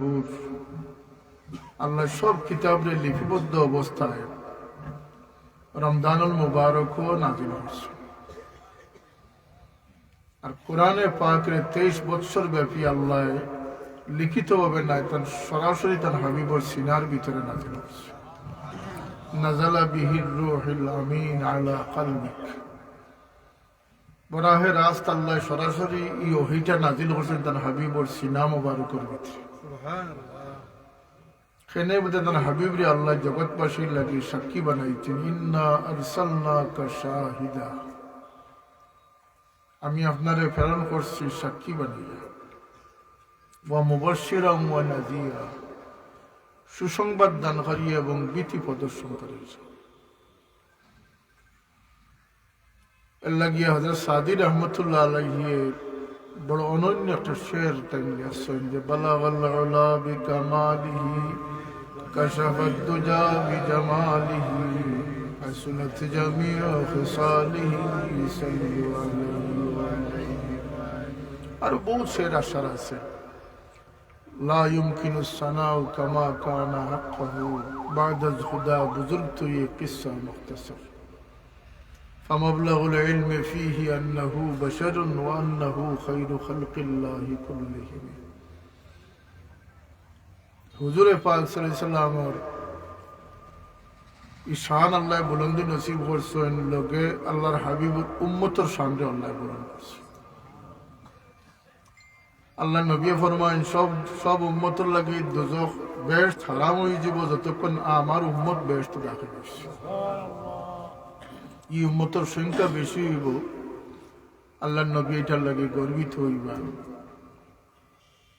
জাবুর আল্লাহ সব কিতাবরে লিপিবদ্ধ অবস্থায় রমদানুল মুবারক নাজিল করছে আর কোরআনে পাকরে তেইশ বৎসর ব্যাপী আল্লাহ লিখিত ভাবে নাই, তার সরাসরি তার হাবিবর সিনার ভিতরে নাজিল করছে নাজালা বিহির রুহিল আমিন আলা কালবিক। বরাহে রাস্ত আল্লাহ সরাসরি ই ওহিটা নাজিল করছেন তার হাবিবর সিনা মুবারকের ভিতরে। মধ্যে তার হাবিবরি আল্লাহ জগৎবাসীর লাগি সাক্ষী বানাইছেন। ইন্না আরসালনাকা শাহিদা। আমি আপনারে প্রেরণ করছি, সাক্ষী বানিয়া ওয়া মুবাশশিরা ওয়া নাযীরা। সুসংবাদ দানকারী এবং ভীতি প্রদর্শন করেছে এর লাগিয়ে হজরত সাদি রহমতুল্লাহ আলাইহি بڑونت شعر تنگ سنج بلا والعلا بکماله، کشف الدجا بجماله، حسنت جمیع خصاله، صلی اللہ اور بہت شعر اشرا سے. لا يمكن الصناع كما كان حقه بعد الخدا، بزرگ تو یہ قصہ مختصر. فمبلغ العلم فيه أنه بشر وأنه خير خلق الله كلهم হুজুরে পাক সাল্লামর ঈশান আল্লাহ বুলন্দি নসিব করছেন লোকে আল্লাহর হাবিব উম্মতর সামনে আল্লাহ বুলন্দ করছে আল্লাহ নবী ফরমাইন সব সব উম্মতর লাগি দুজক বেশ হারাম হয়ে যাব যতক্ষণ আমার উম্মত বেশ দাখিল হচ্ছে ই উম্মতর সংখ্যা বেশি হইব আল্লাহ নবী এটার লাগে গর্বিত হইবা।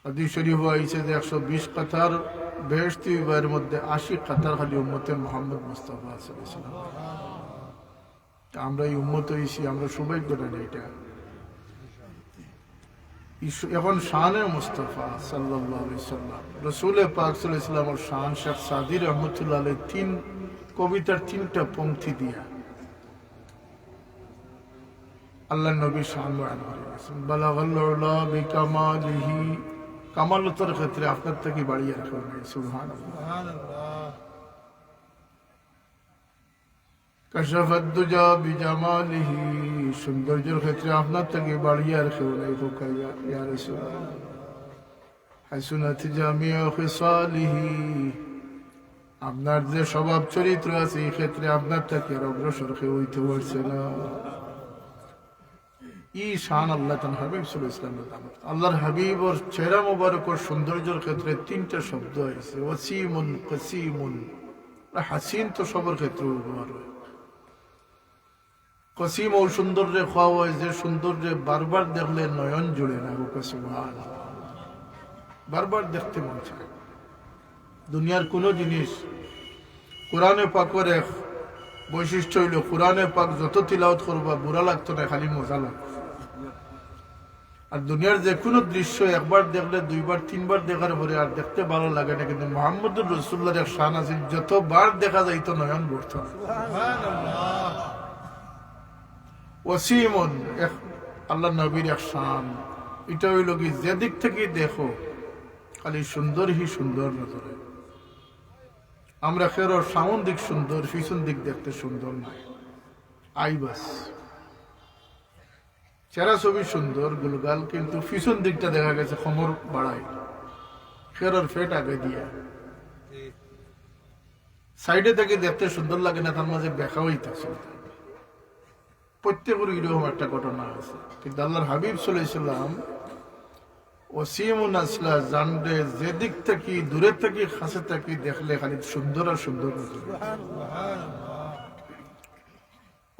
হাদিস শরীফ আইছে যে একশো বিশ কাতার বেহস্তি বিবাহের মধ্যে আশি কাতার খালি উম্মতে মোহাম্মদ মুস্তফা সাল্লাম আমরা এই উম্মত হয়েছি আমরা সৌভাগ্য না এটা। এখন শানে মুস্তফা সাল্লাহ সাল্লাম রসুল পাক সাল্লামের শান শেখ সাদি রহমতুল্লাহ তিন কবিতার তিনটা পঙ্ক্তি দিয়া। আল্লাহ নবী গেছেন বালাগাল্লাহ বিকামালিহি। কামালতর ক্ষেত্রে আপনার থেকে বাড়িয়ে রাখা নাই কশফত বিজামালিহি। সৌন্দর্যের ক্ষেত্রে আপনার থেকে বাড়িয়ে রাখা নাই ফুকাইয়া ইয়া রাসূল হাসুনাত জামিয়া খিসালিহি। আপনার যে স্বভাব চরিত্র আছে এই ক্ষেত্রে আপনার থেকে আর অগ্রসর হইতে পারছে না। ই শান আল্লাহ তান হাবিব সুল ইসলামের দাম আল্লাহর হাবিব ওর চেহারা মোবারক ওর সৌন্দর্যের ক্ষেত্রে তিনটা শব্দ হয়েছে। ওসিমুন কসিমুন। হাসিন তো সবার ক্ষেত্রে ব্যবহার হয়। কসিম ও সৌন্দর্যে খাওয়া হয়, যে সৌন্দর্যে বারবার দেখলে নয়ন জুড়ে না গো কসিম বারবার দেখতে মন চায়। দুনিয়ার কোনো জিনিস কোরআনে পাকের বৈশিষ্ট্য হইল, কোরআনে পাক যত তিলাওত করবা, বুড়া লাগতো না, খালি মজা লাগতো। আর দুনিয়ার যে কোনো দৃশ্য একবার দেখলে, দুইবার, তিনবার দেখার পরে আর দেখতে ভালো লাগে না। কিন্তু মোহাম্মদুর রসুল্লাহ এক শান আছে, যতবার দেখা যাইত নয়ন ভরত ওসিমন, এক আল্লাহ নবীর এক শান। এটা হইল কি যে দিক থেকে দেখো, খালি সুন্দর হি সুন্দর নজরে। আমরা খেরো সামন দিক সুন্দর, পিছন দিক দেখতে সুন্দর নয় আই চেরা ছবি সুন্দর, গুলগাল, কিন্তু পিছন দিকটা দেখা গেছে খমর বাড়ায়। খেরোর ফেট আগে দিয়া। সাইডে থেকে দেখতে সুন্দর লাগে না, তার মাঝে বেখা হইতেছে প্রত্যেকের এরকম একটা ঘটনা আছে। কিন্তু আল্লাহর হাবিব সাল্লাম, ওসিমুন আসলা, জানলে যে দিক থেকে, দূরে থেকে কাছে থাকি দেখলে খালি সুন্দর আর সুন্দর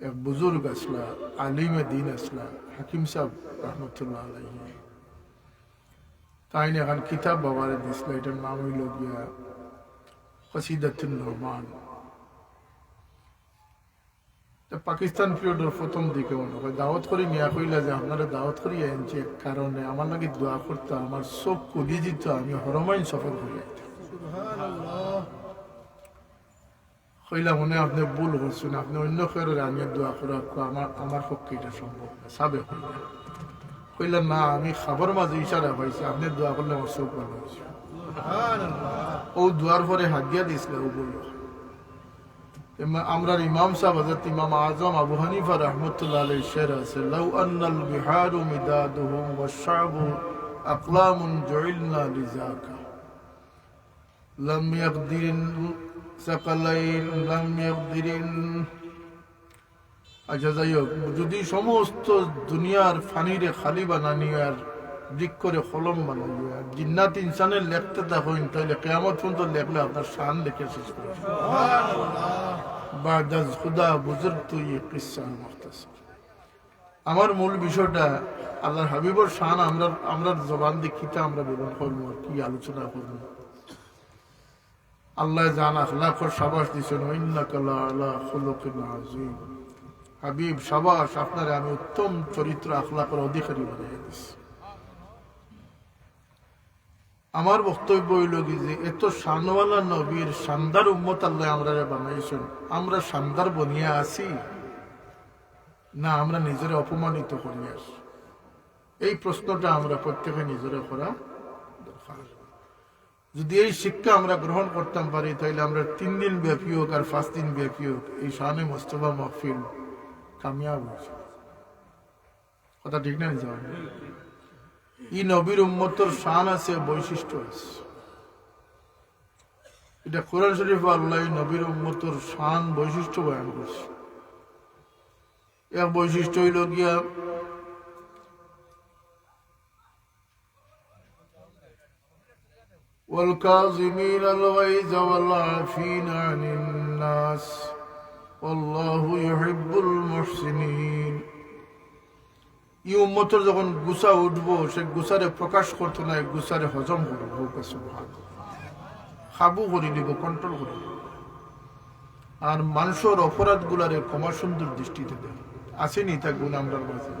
এক বুজুর্গ আসলা আলিমে দিন আসলা হাকিম সাহেব রহমতুল্লাহ আলাইহি তাই এখন কিতাব বাবারে দিছিল এটার নাম হইল গিয়া কসিদাতুল রহমান পাকিস্তান পিরিয়ডের প্রথম দিকে মনে হয় দাওয়াত করে নিয়া কইলা যে আপনারা দাওয়াত করি আনছি এক কারণে আমার নাকি দোয়া করতে আমার চোখ কুলি দিত আমি হরমাইন সফর করি কইলা মনে আপনি ভুল করছেন আপনি অন্য কেউ আমি দোয়া করে আমার আমার পক্ষে এটা সম্ভব না সাবে কইলা কইলা না, আমি খাবার মাঝে ইশারা পাইছি, আপনি দোয়া করলে আমার চোখ ভালো হয়েছে। ও দোয়ার পরে হাত দিয়া দিয়েছিল, ও বলল আমরা ইমাম সাহেব হজরত ইমাম আজম আবু হানিফা রহমতুল্লাহ আলাই শের আছে, লাউ আন্নাল বিহারু মিদাদুহুম ওয়াশআবু আকলামুন জুইলনা লিজাকা। লাম আচ্ছা যাই হোক যদি সমস্ত দুনিয়ার ফানিরে খালি বানানি আর দিক করে কলম বানাইবে আর জিন্নাত ইনসানের লেখতে দেখো তাহলে কেমন পর্যন্ত লেখলে আপনার শান লেখে শেষ আমার মূল বিষয়টা আল্লাহ হাবিবর শাহ আমরা আমরা জবান দেখিতে আমরা ব্যবহার করব কি আলোচনা করব। আল্লাহ জান আখলাক সাবাস ইন্নাকালা আলা হাবিব, সাবাস, আপনারে আমি উত্তম চরিত্র আখলাকের অধিকারী বানিয়ে দিছি আমার বক্তব্য হইল কি যে, এত শানওয়ালা নবীর শানদার উম্মত আল্লাহ আমরা বানাইছেন, আমরা শানদার বনিয়া আছি? না, আমরা নিজের অপমানিত করি আসি এই প্রশ্নটা আমরা প্রত্যেকে নিজেরা করা দরকার। যদি এই শিক্ষা আমরা গ্রহণ করতাম পারি তাহলে আমরা তিন দিন ব্যাপী হোক আর পাঁচ দিন ব্যাপী হোক এই শানে মোস্তফা মহফিল কামিয়াব হয়েছে। কথা ঠিক না যাওয়া ই নবীর উম্মতর শান আছে, বৈশিষ্ট্য আছে। এটা কোরআন শরীফ আল্লাহ নবীর উম্মতর শান, বৈশিষ্ট্য বয়ান করছে। এক বৈশিষ্ট্য হইল গিয়া والكاظمين الغيظ والعافين عن الناس والله يحب المحسنين ই উম্মতের যখন গুসা উঠবো সে গুসারে প্রকাশ করতো না গুসারে হজম করবো খাবু করে নিব কন্ট্রোল করে নিব আর মানুষের অপরাধ গুলারে ক্ষমা সুন্দর দৃষ্টিতে দেয় আসেনি তা গুণ আমরা মাঝে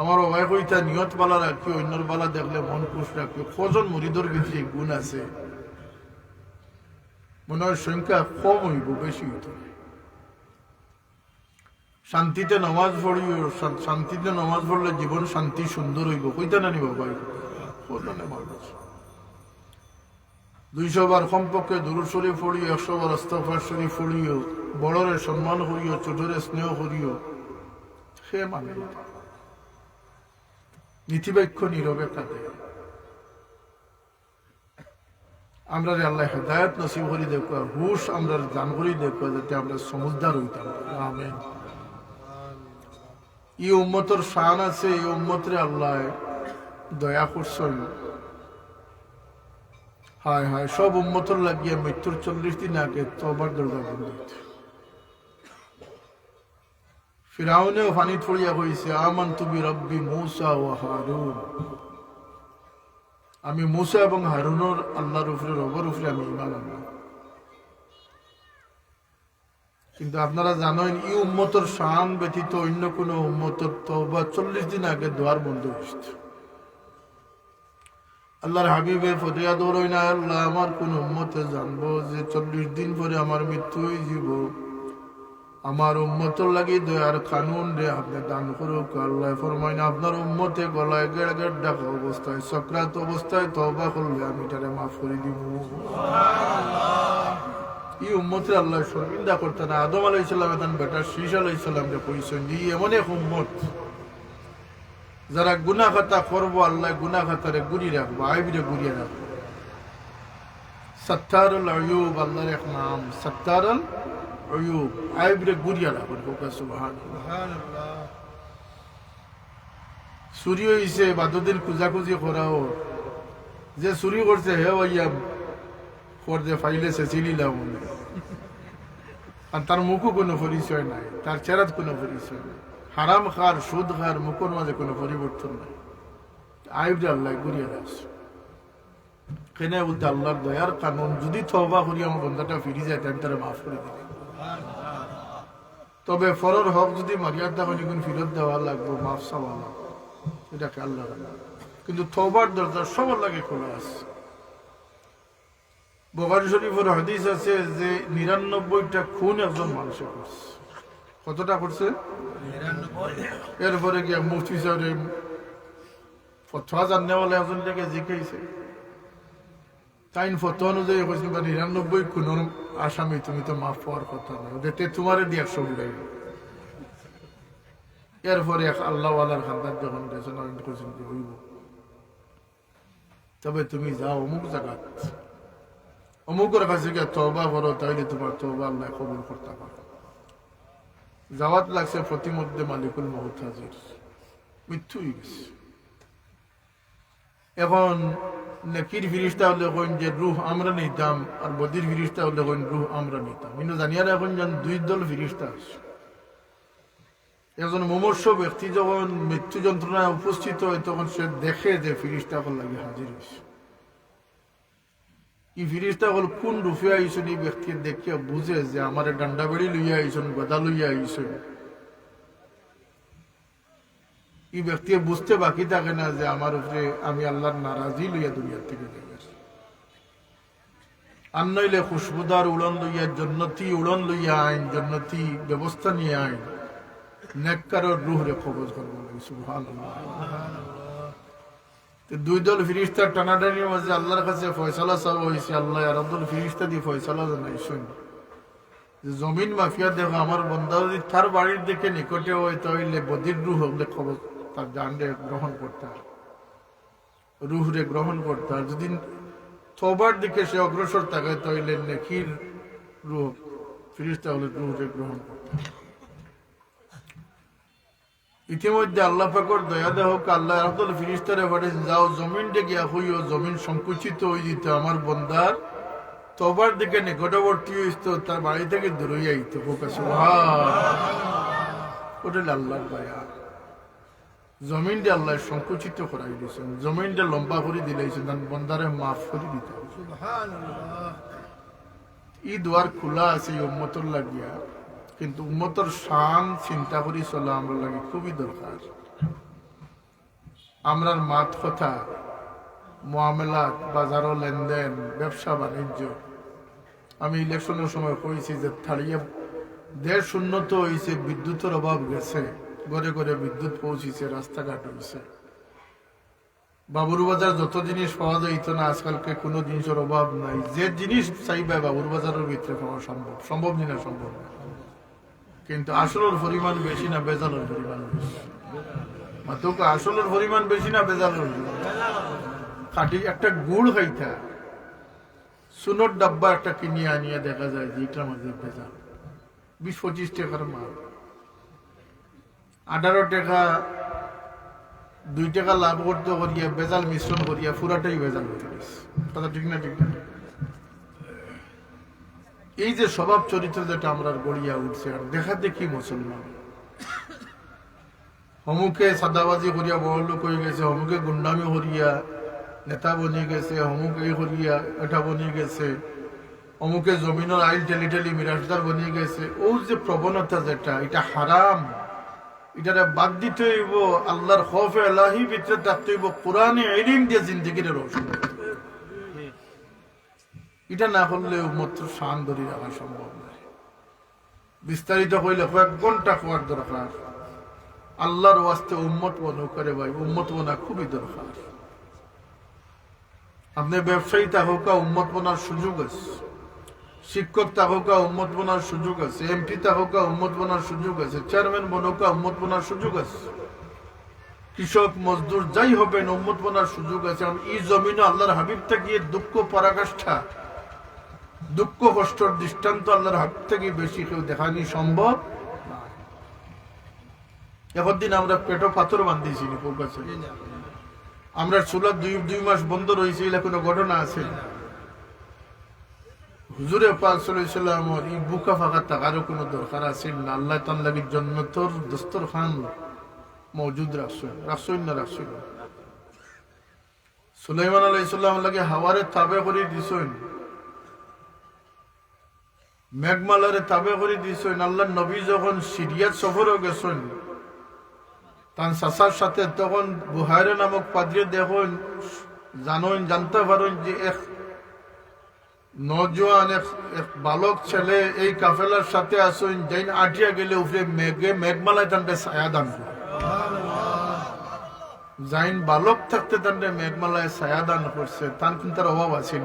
আমার অবাক হইতা নিয়ত বালা রাখি, অন্যর বালা দেখলে মন খুশ রাখি। কজন মরিদর ভিতরে গুণ আছে। মনে হয় সংখ্যা কম হইব, বেশি হইত শান্তিতে নমাজ পড়িও শান্তিতে নমাজ পড়লে জীবন শান্তি সুন্দর হইব। কইতে নানি বাবা দুইশো বার কমপক্ষে দুরুদ শরীফ পড়িও একশো বার অস্তফার শরীফ পড়িও বড়রে সম্মান করিও ছোটরে স্নেহ করিও সে মানে নীতিবাক্য নীরবে কাঁদে আমরা আল্লাহ হেদায়ত নসিব করি দেখো হুশ আমরা জান করি দেখো যাতে আমরা সমুদ্র হইতাম। আমেন। ই উম্মতর শান আছে, এই উম্মতরে আল্লাহ দয়া করছেন। হায় হায়, সব উম্মতর লাগিয়ে মৃত্যুর চল্লিশ দিন আগে তোবার দরজা বন্ধ হইতে। ফিরাউনেও ফানি পড়িয়া কইছে আমান তুমি রব্বি মৌসা ও হারুন। আমি মুসা এবং হারুনের আল্লাহর উপরে, রবের উপরে আমি ইমান কিন্তু আপনারা জানেন, এই উম্মতর শান ব্যতীত অন্য কোন উম্মতর বা চল্লিশ দিন আগে দোয়ার বন্ধ হয়েছে আল্লাহর হাবিবে ফরিয়াদ হই না, আল্লাহ, আমার কোন উম্মতে জানব যে চল্লিশ দিন পরে আমার মৃত্যু হয়ে আমার উম্মতর লাগি দয়ার কানুন রে, আপনি দান করুক, আল্লাহ ফরমাই না আপনার উম্মতে গলায় গেড় গেড় ডাকা অবস্থায়, সক্রান্ত অবস্থায় তবা করলে আমি তারে মাফ করে দিব। এই উম্মতের আল্লাহ শর্মিন্দা করতে আদম আলাই সাল্লাম তান বেটা শীষ আলাই সাল্লাম রে কইছেন যে এমন এক উম্মত, যারা গুনা খাতা করব, আল্লাহ গুনা খাতারে গুড়ি রাখব, আইবিরে গুড়িয়ে রাখব। সত্তারুল আয়ুব, আল্লাহর এক নাম, সত্তারুল আয়ুব আইবিরে গুড়িয়ে রাখব সুবহান। চুরি হয়েছে বাদুদিন খুঁজাখুঁজি করাও। যে চুরি করছে হে ভাইয়া করতে ফাইলে সে চিলিলাম আর তার মুখও কোনো পরিচয় নাই তার চেরাত কোনো পরিচয় নাই। হারাম খার সুদ খার মুখর মাঝে কোনো পরিবর্তন নাই। আইবরে আল্লাহ ঘুরিয়ে দাস কেন বলতে আল্লাহর দয়ার কানুন যদি তবা করি আমার বন্ধাটা ফিরে যায় তাই তারা মাফ করে দিবে। তবে ফরর হক যদি মারিয়ার দেখা নিগুন ফিরত দেওয়া লাগবো, মাফ লাগবো। এটাকে আল্লাহ কিন্তু তবার দরজা সবার লাগে খোলা আছে। বগারি শরীফের হাদিস আছে যে নিরানব্বইটা খুন একজন মানুষে করছে। কতটা করছে? এরপরে গিয়া মুফতি সাহেব ফতোয়া জাননেওয়ালা একজন থেকে জিজ্ঞাসা তাই ফটো অনুযায়ী কৈছিল নিরানব্বই খুনের আসামি, তুমি তো মাফ পাওয়ার কথা না। ওদেরতে তোমারে দিয়ে একশো উঠাই এরপরে এক আল্লাহওয়ালার খান্দার যখন গেছেন আমি কৈছেন যে, হইব। তবে তুমি যাও অমুক জায়গা অমুকের কাছে গিয়ে তবা করো, তাইলে তোমার তবা আল্লাহ কবুল করতে পারো যাওয়াত লাগছে প্রতিমধ্যে মালিকুল মহুত হাজির। মৃত্যু হয়ে গেছে। এখন নেকির ফিরিস্তা হলে কইন যে রুহ আমরা নিতাম, আর বদির ফিরিস্তা হলে কইন রুহ আমরা নিতাম। কিন্তু জানিয়ার এখন যেন দুই দল ফিরিস্তা আছে। একজন মুমর্ষ ব্যক্তি যখন মৃত্যু যন্ত্রণায় উপস্থিত হয়, তখন সে দেখে যে ফিরিস্তা হল লাগে হাজির হয়েছে। এই ফিরিস্তা হল কোন রূপে আইসন? এই ব্যক্তি দেখিয়া বুঝে যে আমার ডান্ডা বেড়ি লইয়া আইসন, গদা লইয়া আইসন। এই ব্যক্তি বুঝতে বাকি থাকে না যে আমার উপরে আমি আল্লাহর নারাজি লইয়া দুনিয়ার থেকে যাবে আর নইলে খুশবুদার উড়ন লইয়া, জন্নতি উড়ন লইয়া আইন, জন্নতি ব্যবস্থা নিয়ে আইন, নেককারর রুহ রে কবজ করব সুবহানাল্লাহ। দুই দল ফিরিস্তার টানাটানির মধ্যে আল্লাহর কাছে ফয়সালা চাওয়া হয়েছে আল্লাহ আর আব্দুল ফিরিস্তা দিয়ে ফয়সালা জানাইছেন যে জমিন মাফিয়া দেখো, আমার বন্ধা যদি তার বাড়ির দিকে নিকটে হয় তাহলে বদির রুহ হলে খবর তার জানরে গ্রহণ করতে হয়। রুহরে গ্রহণ করতে হয়। যদি থবার দিকে সে অগ্রসর থাকে তাহলে নেকির রুহ ফিরিস্তা হলে রুহরে গ্রহণ করতে ইতিমধ্যে আল্লাহ পাকর দয়া দেহ আল্লাহ আব্দুল ফিরিস্তারে বাড়ি যাও জমিন গিয়া হইও জমিন সংকুচিত হয়ে যেত আমার বন্দার তোবার দিকে নিকটবর্তী হইত তার বাড়ি থেকে দূরে আইতো ওটা আল্লাহর দয়া। জমিনটা আল্লাহ সংকুচিত করাই দিয়েছেন জমিনটা লম্বা করে দিলেছেন বন্দারে মাফ করে দিতে ই দুয়ার খোলা আছে উম্মতর লাগিয়া কিন্তু উম্মতর শান চিন্তা করি চলা আমরা লাগে খুবই দরকার আমরার মাত কথা মোয়ামেলাত বাজার লেনদেন ব্যবসা বাণিজ্য। আমি ইলেকশনের সময় কইছি যে থাড়িয়ে দেশ উন্নত হয়েছে বিদ্যুতের অভাব গেছে। ঘরে ঘরে বিদ্যুৎ পৌঁছিছে, রাস্তাঘাট হয়েছে বাবুর বাজার যত জিনিস পাওয়া যাইত না, আজকালকে কোনো জিনিসের অভাব নাই। যে জিনিস চাইবে বাবুর বাজারের ভিতরে পাওয়া সম্ভব। সম্ভব না সম্ভব কিন্তু আসলের পরিমাণ বেশি না, বেজালের পরিমাণ বেশি। আসলের পরিমাণ বেশি না, বেজালের খাটি একটা গুড় খাইতা। সুনোর ডাব্বা একটা কিনিয়ে আনিয়ে দেখা যায় যে এটার মধ্যে ভেজাল বিশ পঁচিশ টাকার মাল। আঠারো টাকা, দুই টাকা লাভ করতে করিয়া বেজাল মিশ্রণ করিয়া পুরাটাই বেজাল হয়ে গেছে। ঠিক না ঠিক না? এই যে স্বভাব চরিত্র যেটা আমরা গড়িয়া উঠছে, আর দেখা দেখি মুসলমান? হমুকে সাদাবাজি করিয়া বড় লোক হয়ে গেছে হমুকে গুন্ডামি করিয়া নেতা বনিয়ে গেছে হমুক এই করিয়া এটা বনিয়ে গেছে, অমুকে জমিনের আইল টেলি টেলি মিরাজদার বনিয়ে গেছে। ও যে প্রবণতা যেটা, এটা হারাম। এটা বাদ দিতে হইব, আল্লাহর খফে আল্লাহি ভিতরে থাকতে হইব, কোরআনে এলিম দিয়ে জিন্দিগির রোশন এটা না করলে মাত্র শান ধরে রাখা সম্ভব নয় বিস্তারিত হইলে কয়েক ঘণ্টা হওয়ার দরকার। আল্লাহর ওয়াস্তে উম্মত বনু করে ভাই, উম্মত বনা খুবই দরকার। আপনি ব্যবসায়ী তা হোক উম্মত বনার সুযোগ আছে। শিক্ষক তাহকা উম্মত বনার সুযোগ আছে এমপি তাহকা উম্মত বনার সুযোগ আছে চেয়ারম্যান বনকা উম্মত বনার সুযোগ আছে। কৃষক, মজদুর যাই হবেন উম্মত বনার সুযোগ আছে। এই জমিন আল্লাহর হাবিব থেকে দুঃখ, পরাকাষ্ঠা, দুঃখ, কষ্টর দৃষ্টান্ত আল্লাহর হাত থেকে বেশি কেউ দেখানি সম্ভব এখন দিন আমরা পেটো পাথর বান্ধিছি আমরা চুলা দুই দুই মাস বন্ধ রয়েছে, এলা কোনো ঘটনা আছে? হুজুরে পাক সাল্লাম, এই বুকা ফাঁকা টাকারও কোনো দরকার আছে না? আল্লাহ তান লাগি জন্নতর দস্তর খান মজুদ রাখছেন রাখছেন না রাখছেন সুলাইমান আলাইসাল্লাম লাগে হাওয়ারে তাবে করে দিছেন। মেঘমালারে তাবে করে দিছেন। আল্লাহ নবী যখন সিরিয়াত সফরও গেছেন, তার চাচার সাথে তখন বুহারে নামক পাদ্রে দেখুন, জানেন, জানতে পারেন যে এক নজওয়ান, এক বালক ছেলে, এই কাফেলার সাথে আসেন যাইন আটিয়া গেলে উপরে মেঘে মেঘমালায় তান্ডে ছায়া দান করে। যাইন বালক থাকতে তান্ডে মেঘমালায় ছায়া দান করছে, তার কিন্তু তার অভাব আছে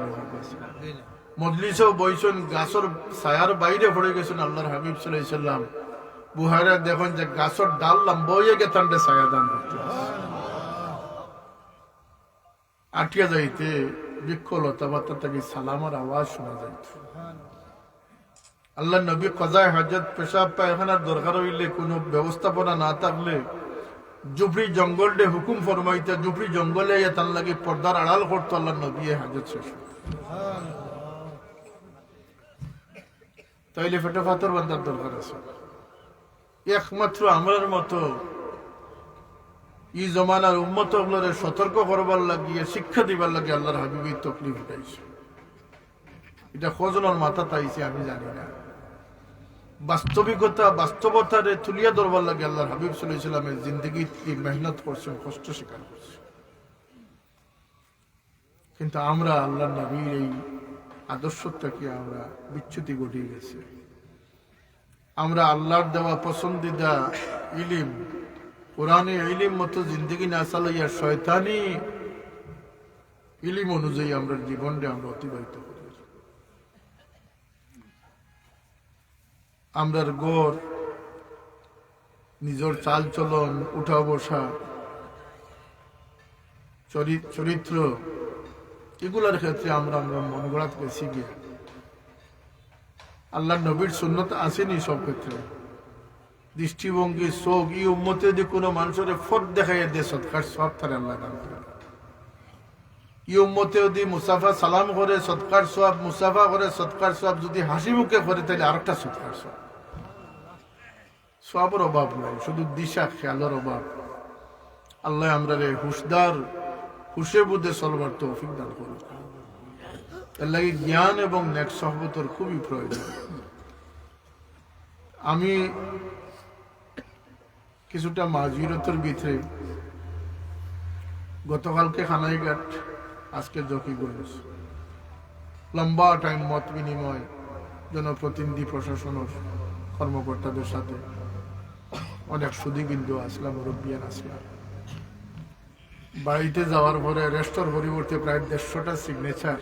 মজলিসেও বইছেন, গাছর ছায়ার বাইরে পড়ে গেছেন আল্লাহর হাবিব সাল্লাম। বুহারা দেখুন যে গাছর ডাল লম্বইয়ে গে তান্ডে ছায়া দান করতে আটিয়া যাইতে বৃক্ষ লতাপাতা থেকে সালামার আওয়াজ শোনা যাইত। আল্লাহ নবী কজায় হাজত পেশাব পায়খানার দরকার হইলে কোনো ব্যবস্থাপনা না থাকলে জঙ্গল ডে হুকুম ফরমাইতে জুফরি জঙ্গলে তার লাগে পর্দার আড়াল করতো আল্লাহ নবী হাজত শেষ। তাইলে ফেটে ফাতর বান্ধার দরকার আছে। একমাত্র আমরার মতো ই জমানার উম্মত হলরে সতর্ক করবার লাগিয়ে, শিক্ষা দিবার লাগে আল্লাহর হাবিবি তকলিফ উঠাইছে। এটা খোঁজনের মাথা তাইছে, আমি জানি না। বাস্তবিকতা, বাস্তবতারে তুলিয়া ধরবার লাগে আল্লাহর হাবিব সাল্লামের জিন্দগি মেহনত করছেন, কষ্ট স্বীকার করছে কিন্তু আমরা আল্লাহ নবীর এই আদর্শটাকে আমরা বিচ্যুতি ঘটিয়ে গেছে। আমরা আল্লাহর দেওয়া পছন্দিদা ইলিম কোরআনে ইলিম মতো জিন্দগি না চালাইয়া শয়তানি ইলিম অনুযায়ী আমরা জীবনটা আমরা অতিবাহিত করি। আমরার গড় নিজের চাল চলন, উঠা বসা চরিত্র, এগুলার ক্ষেত্রে আমরা আমরা মন গড়াতে গিয়ে আল্লাহ নবীর সুন্নত আসেনি সব ক্ষেত্রে। দৃষ্টিভঙ্গি, চোখ ই উম্মতে যদি কোনো মানুষের ফট দেখাই দে সৎকার সব তারে আল্লাহ দান করে। ই উম্মতে যদি মুসাফা সালাম করে, সৎকার সব মুসাফা করে, সৎকার সব যদি হাসি মুখে করে, তাহলে আরেকটা সৎকার সব সবের অভাব নাই, শুধু দিশা, খেয়ালের অভাব। আল্লাহ আমরা রে হুশদার, হুশে বুদ্ধে চলবার তৌফিক দান করুন। এর লাগে জ্ঞান এবং নেক সহবতর খুবই প্রয়োজন। আমি কিছুটা মাঝিরতর ভিতরে। গতকালকে খানাইঘাট, আজকে জকিগঞ্জ। লম্বা টাইম মত বিনিময়, জনপ্রতিনিধি প্রশাসনের কর্মকর্তাদের সাথে। অনেক সুদীবিন্দু আসলাম, মুরব্বিয়ান আসলাম। বাড়িতে যাওয়ার পরে রেস্টোর পরিবর্তে প্রায় দেড়শোটা সিগনেচার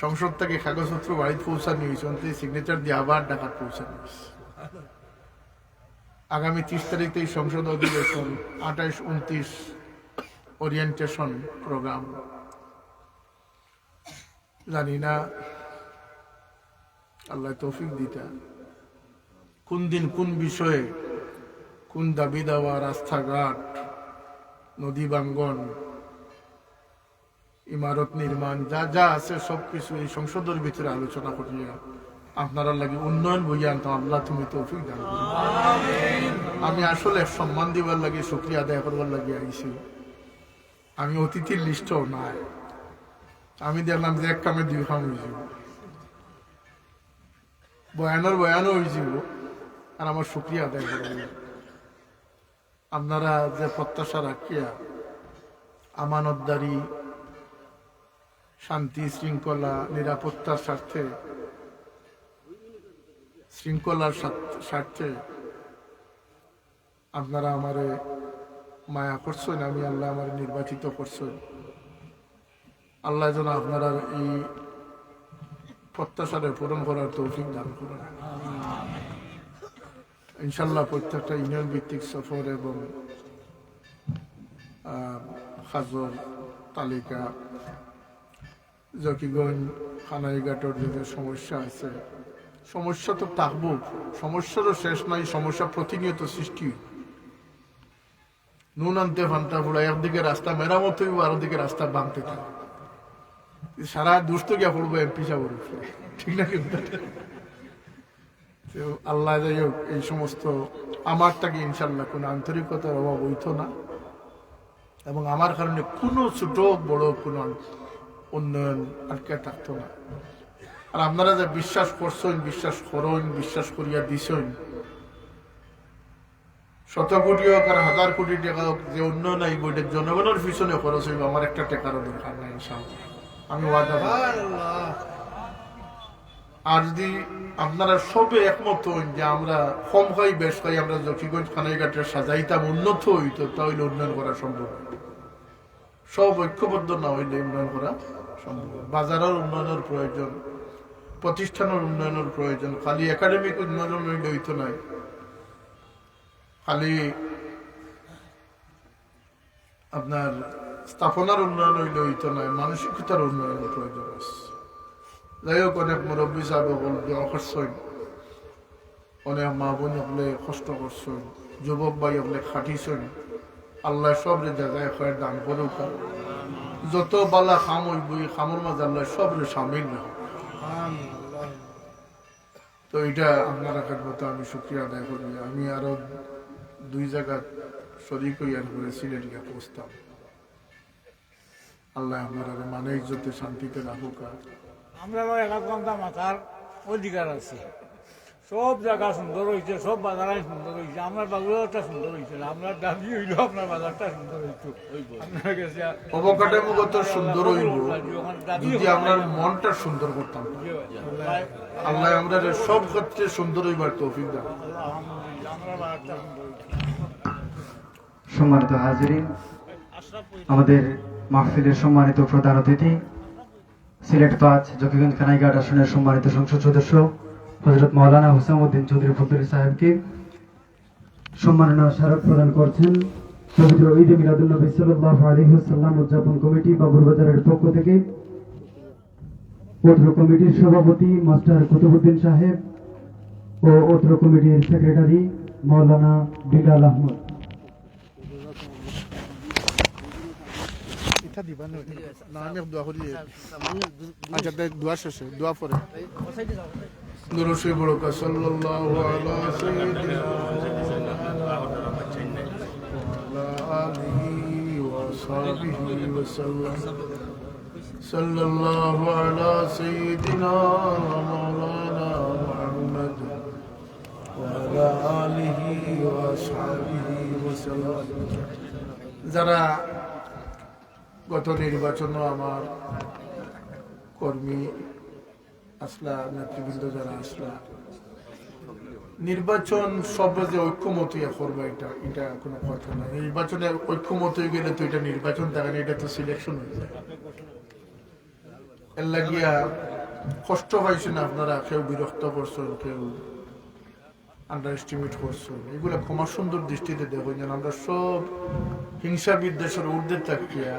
সংসদ থেকে কাগজপত্র বাড়িতে পৌঁছানি হয়েছে সিগনেচার দিয়ে আবার ঢাকার পৌঁছানো হয়েছে আগামী তিরিশ তারিখ থেকে সংসদ অধিবেশন আঠাইশ উনত্রিশ ওরিয়েন্টেশন প্রোগ্রাম জানি না, আল্লাহ তৌফিক দিতা কোন দিন কোন বিষয়ে কোন দাবি দাওয়া, রাস্তাঘাট, নদী বাঙ্গন ইমারত নির্মাণ, যা যা আছে সবকিছু এই সংসদের ভিতরে আলোচনা করিয়া আপনারা লাগে উন্নয়ন বইয়া আনতাম আল্লাহ তুমি তৌফিক দান আমি আসলে সম্মান দিবার লাগে শুক্রিয়া আদায় করবার লাগে আইছি। আমি অতিথির লিস্টও নাই। আমি দেখলাম যে এক কামে দুই কাম হয়েছিল বয়ানোর বয়ানও হয়েছিল আর আমার শুক্রিয়া আদায় করব আপনারা যে প্রত্যাশা রাখিয়া আমানতদারি শান্তি শৃঙ্খলা নিরাপত্তার স্বার্থে শৃঙ্খলার স্বার্থ- আপনারা আমারে মায়া করছেন, আমি আল্লাহ আমার নির্বাচিত করছেন। আল্লাহ যেন আপনারা এই প্রত্যাশারে পূরণ করার তৌফিক দান করেন। ইনশাল্লাহ প্রত্যেকটা ইউনিয়ন ভিত্তিক সফর এবং হাজর তালিকা, জকিগঞ্জ, খানাইঘাটর যে সমস্যা আছে সমস্যা তো থাকব। সমস্যারও শেষ নাই, সমস্যা প্রতিনিয়ত সৃষ্টি নুন আনতে ফান্তা ফুড়া একদিকে রাস্তা মেরামত হইব আর দিকে রাস্তা বাঁধতে থাকে সারা দুষ্ট গিয়া পড়ব এমপি ঠিক না কিন্তু? আল্লাহ যাই হোক, এই সমস্ত আমারটাকে ইনশাল্লাহ কোনো আন্তরিকতার অভাব হইতো না। এবং আমার কারণে কোনো ছোট বড় কোনো উন্নয়ন আটকে থাকতো না। আর আপনারা যে বিশ্বাস করছেন বিশ্বাস করেন বিশ্বাস করিয়া দিছেন শত কোটি হোক আর হাজার কোটি টাকা হোক যে উন্নয়ন আইব এটা জনগণের পিছনে খরচ হইব আমার একটা টাকারও দরকার নাই ইনশাআল্লাহ। আমি ওয়াদা আর যদি আপনারা সবে একমত হইন যে আমরা কম খাই বেশ খাই আমরা জকিগঞ্জ খানাইঘাটের সাজাইতাম উন্নত হইতো তাহলে উন্নয়ন করা সম্ভব। সব ঐক্যবদ্ধ না হইলে উন্নয়ন করা সম্ভব। বাজারের উন্নয়নের প্রয়োজন। প্রতিষ্ঠানের উন্নয়নের প্রয়োজন। খালি একাডেমিক উন্নয়ন হইলে নাই। খালি আপনার স্থাপনার উন্নয়ন হইলে হইতো নয় মানসিকতার উন্নয়নের প্রয়োজন আছে। যাই হোক অনেক মুরব্বী সাহেব দোয়া করছেন। অনেক মা বোন হলে কষ্ট করছেন, যুবক ভাই হলে খাটিছেন। আল্লাহ সব রে জায়গায় খয়ের দান করুক। যত বালা খাম হইব খামর মাঝে আল্লাহ সব রে সামিল না হোক। তো এটা আল্লাহ রাখার মতো আমি শুক্রিয়া আদায় করি। আমি আরও দুই জায়গা শরীর হইয়ার করে সিলেট গিয়ে পৌঁছতাম। আল্লাহ আমার আরও মানে ইজ্জতে শান্তিতে রাখুক আমরা ঘণ্টা মাথার অধিকার আছে। সব জায়গা সুন্দর হয়েছে সব বাজারাই সুন্দর হয়েছে আমার বাজারটা সুন্দর হয়েছে আপনার দাবি হইল আপনার বাজারটা সুন্দর হইতো। অবকাঠামোগত সুন্দর হইব। যদি আমরা মনটা সুন্দর করতাম। আল্লাহ আমরা সব ক্ষেত্রে সুন্দর হইবার তৌফিক দান সম্মানিত হাজিরিন আমাদের মাহফিলের সম্মানিত প্রধান অতিথি সিলেট পাঁচ জকিগঞ্জ কানাইঘাট আসনের সম্মানিত সংসদ সদস্য হজরত মৌলানা হুসামুদ্দিন চৌধুরী ফতুরি সাহেবকে সম্মাননা স্মারক প্রদান করছেন। পবিত্র ঈদ মিলাদুল নবী সাল্লাল্লাহু আলাইহি ওয়াসাল্লাম উদযাপন কমিটি বাবুরবাজারের পক্ষ থেকে অত্র কমিটির সভাপতি মাস্টার কুতুবুদ্দিন সাহেব ও অত্র কমিটির সেক্রেটারি মৌলানা বিলাল আহমদ। আচ্ছা দোয়া শেষে, দোয়া পরে। দুরুশি বড়ক সাল্লাল্লাহু আলা সাল্লাল্লাহু আলা সাইয়্যিদিনা মাওলানা মুহাম্মদ ওয়া আলিহি ওয়া সাহবিহি যারা গত নির্বাচন আমার কর্মী আসলা, নেতৃবৃন্দ যারা আসলা। নির্বাচন সব যে ঐক্যমত ইয়া করবে এটা এটা কোনো কথা না। নির্বাচনে ঐক্যমত হয়ে গেলে তো এটা নির্বাচন থাকে এটা তো সিলেকশন হয়ে যায়। এর লাগিয়া কষ্ট পাইছেন আপনারা? কেউ বিরক্ত করছেন, কেউ আন্ডার এস্টিমেট করছেন। এগুলো ক্ষমা সুন্দর দৃষ্টিতে দেখো যেন আমরা সব হিংসা বিদ্বেষের ঊর্ধ্বে থাকিয়া